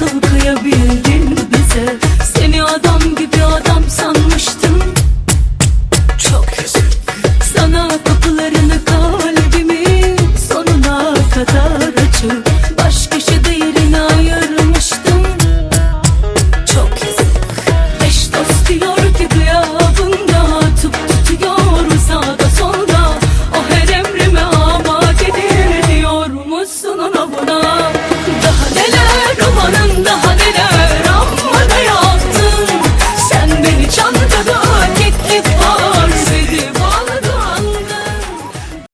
nasıl kıyabildin bize? Seni adam gibi adam sanmıştım. Çok üzüldüm. Sana kapılarını kalbimi sonuna kadar açıp Baş köşede ayırmıştım. Çok yazık Eş dost diyor ki gıyabında Tutup tutuyor sağda O her emrime Diyor musun ona buna? 能的好。